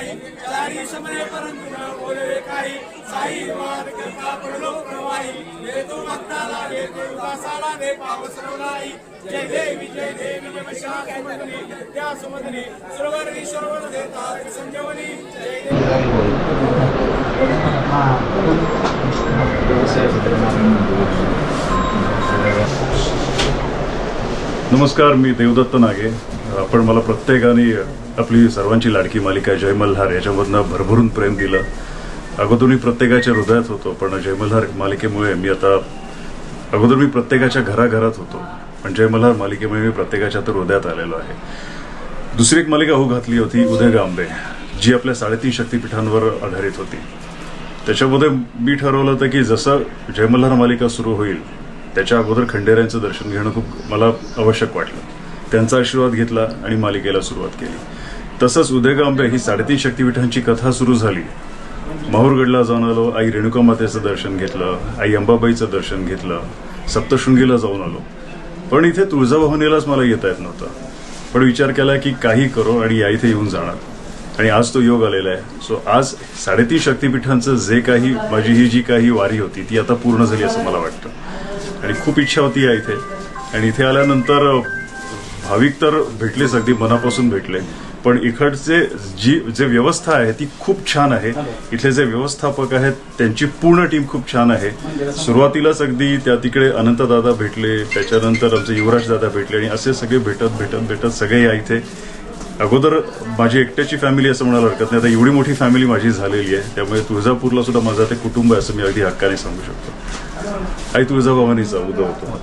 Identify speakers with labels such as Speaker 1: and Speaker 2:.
Speaker 1: नाही. चारी शमने परंतु न बोलवे काही. साई वाद करता पडलो प्रवाही. वेतो भक्ताला रे देवदासाला ने पावस रोलाई जय देवी जय देवी नमशा सुमदनी. त्या सुमदनी सुरवर्णी श्रवण देता संजवनी. जय देवी
Speaker 2: नमस्कार मी देवदत्त नागे. आपण मला प्रत्येकाने आपली सर्वांची लाडकी मालिका जय मल्हार याच्यामधनं भरभरून प्रेम दिलं. अगोदर मी प्रत्येकाच्या हृदयात होतो पण जय मल्हार मालिकेमुळे मी आता अगोदर मी प्रत्येकाच्या घराघरात होतो. पण जय मल्हार मालिकेमुळे मी प्रत्येकाच्या तर हृदयात आलेलो आहे. दुसरी एक मालिका हो घातली होती उदय गांबे जी आपल्या साडेतीन शक्तीपीठांवर आधारित होती. त्याच्यामध्ये मी ठरवलं होतं की जसं जय मल्हार मालिका सुरू होईल त्याच्या अगोदर खंडेऱ्यांचं दर्शन घेणं खूप मला आवश्यक वाटलं. त्यांचा आशीर्वाद घेतला आणि मालिकेला सुरुवात केली. तसंच उदयगांबे ही साडेतीन शक्तीपीठांची कथा सुरू झाली. माहूरगडला जाऊन आलो आई रेणुका मातेचं दर्शन घेतलं आई अंबाबाईचं दर्शन घेतलं सप्तशृंगीला जाऊन आलो. पण इथे तुळजाभवानीलाच मला येता येत नव्हतं. पण विचार केला की काही करो आणि या इथे येऊन जाणार. आणि आज तो योग आलेला आहे. सो आज साडेतीन शक्तीपीठांचं जे काही माझी ही जी काही वारी होती ती आता पूर्ण झाली असं मला वाटतं. आणि खूप इच्छा होती या इथे. आणि इथे आल्यानंतर भाविक तर भेटलेच अगदी मनापासून भेटले. पण इकडचे जी जे व्यवस्था आहे ती खूप छान आहे. इथले जे व्यवस्थापक आहेत त्यांची पूर्ण टीम खूप छान आहे. सुरुवातीलाच अगदी त्या तिकडे अनंतदादा भेटले त्याच्यानंतर आमचे युवराज दादा भेटले आणि असे सगळे भेटत भेटत भेटत सगळे या इथे. अगोदर माझी एकट्याची फॅमिली असं म्हणायला हरकत नाही. आता एवढी मोठी फॅमिली माझी झालेली आहे. त्यामुळे तुळजापूरला सुद्धा माझं ते कुटुंब आहे असं मी अगदी हक्काने सांगू शकतो. आई तुळजाभवानीचा उदय होतो.